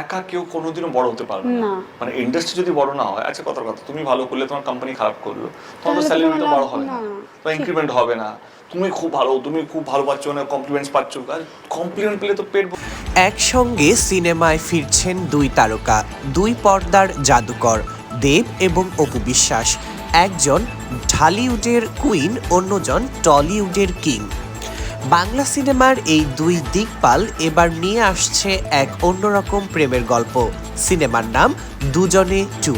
একা কেউ কোনোদিনও বড় হতে পারবে না। মানে ইন্ডাস্ট্রি যদি বড় না হয় আচ্ছা কথার কথা তুমি ভালো করলে তোমার কোম্পানি খারাপ করল তোমার স্যালারি তো বড় হবে না। না। ইনক্রিমেন্ট হবে না। তুমি খুব ভালো তুমি খুব ভালো পাচ্ছ না কমপ্লিমেন্টস পাচ্ছ। আর কমপ্লিমেন্ট পেলে তো পেট একসঙ্গে সিনেমায় ফিরছেন দুই তারকা দুই পর্দার জাদুকর দেব এবং অপু বিশ্বাস। একজন ঢালিউডের কুইন অন্যজন টলিউডের কিং বাংলা সিনেমার এই দুই দিকপাল এবার নিয়ে আসছে এক অন্যরকম প্রেমের গল্প। সিনেমার নাম দুজনে টু।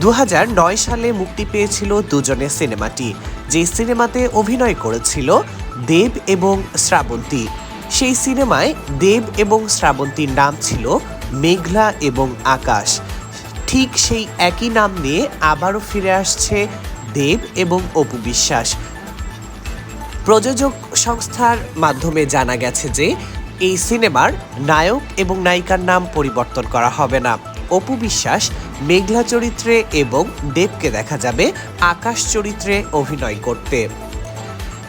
দু হাজার নয় সালে মুক্তি পেয়েছিল দুজনে সিনেমাটি, যে সিনেমাতে অভিনয় করেছিল দেব এবং শ্রাবন্তী। সেই সিনেমায় দেব এবং শ্রাবন্তীর নাম ছিল মেঘলা এবং আকাশ। ঠিক সেই একই নাম নিয়ে আবারও ফিরে আসছে দেব এবং অপু বিশ্বাস। প্রযোজক সংস্থার মাধ্যমে জানা গেছে যে, এই সিনেমার নায়ক এবং নায়িকার নাম পরিবর্তন করা হবে না। অপু বিশ্বাস, মেঘলা চরিত্রে এবং দেবকে দেখা যাবে আকাশ চরিত্রে অভিনয় করতে।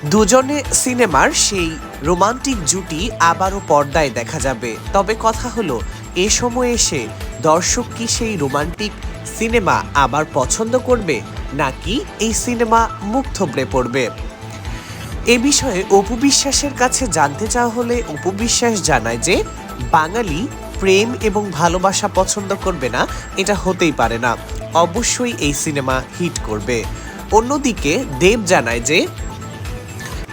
দুজনে সিনেমার সেই রোমান্টিক জুটি আবারও পর্দায় দেখা যাবে। তবে কথা হলো, এ সময় এসে দর্শক কি সেই রোমান্টিক সিনেমা আবার পছন্দ করবে, নাকি এই সিনেমা মুখ থবড়ে পড়বে? এ বিষয়ে অপু বিশ্বাসের কাছে জানতে চাওয়া হলে অপু বিশ্বাস জানায় যে, বাঙালি প্রেম এবং ভালোবাসা পছন্দ করবে না, এটা হতেই পারে না। অবশ্যই এই সিনেমা হিট করবে। অন্যদিকে দেব জানায় যে,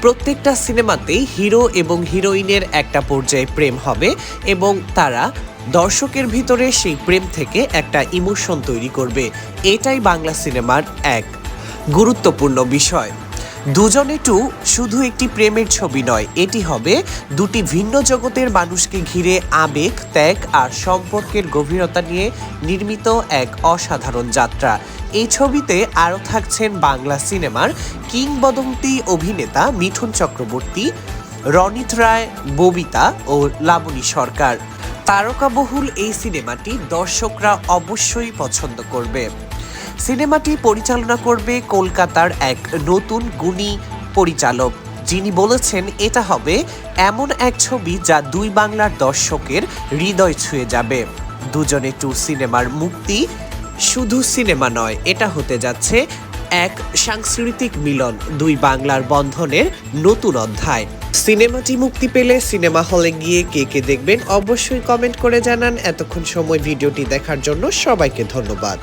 প্রত্যেকটা সিনেমাতেই হিরো এবং হিরোইনের একটা পর্যায়ে প্রেম হবে এবং তারা দর্শকের ভিতরে সেই প্রেম থেকে একটা ইমোশন তৈরি করবে। এটাই বাংলা সিনেমার এক গুরুত্বপূর্ণ বিষয়। দুজনে টু শুধু একটি প্রেমের ছবি নয়, এটি হবে দুটি ভিন্ন জগতের মানুষকে ঘিরে আবেগ, ত্যাগ আর সম্পর্কের গভীরতা নিয়ে নির্মিত এক অসাধারণ যাত্রা। এই ছবিতে আরও থাকছেন বাংলা সিনেমার কিংবদন্তি অভিনেতা মিঠুন চক্রবর্তী, রনিত রায়, ববিতা ও লাবণী সরকার। তারকাবহুল এই সিনেমাটি দর্শকরা অবশ্যই পছন্দ করবে। সিনেমাটি পরিচালনা করবে কলকাতার এক নতুন গুণী পরিচালক, যিনি বলেছেন এটা হবে এমন এক ছবি যা দুই বাংলার দর্শকের হৃদয় ছুঁয়ে যাবে। দুজনে টু সিনেমার মুক্তি, শুধু সিনেমা নয়, এটা হতে যাচ্ছে এক সাংস্কৃতিক মিলন দুই বাংলার বন্ধনের নতুন অধ্যায়। সিনেমাটি মুক্তি পেলে সিনেমা হলে গিয়ে কে কে দেখবেন অবশ্যই কমেন্ট করে জানান। এতক্ষণ সময় ভিডিওটি দেখার জন্য সবাইকে ধন্যবাদ।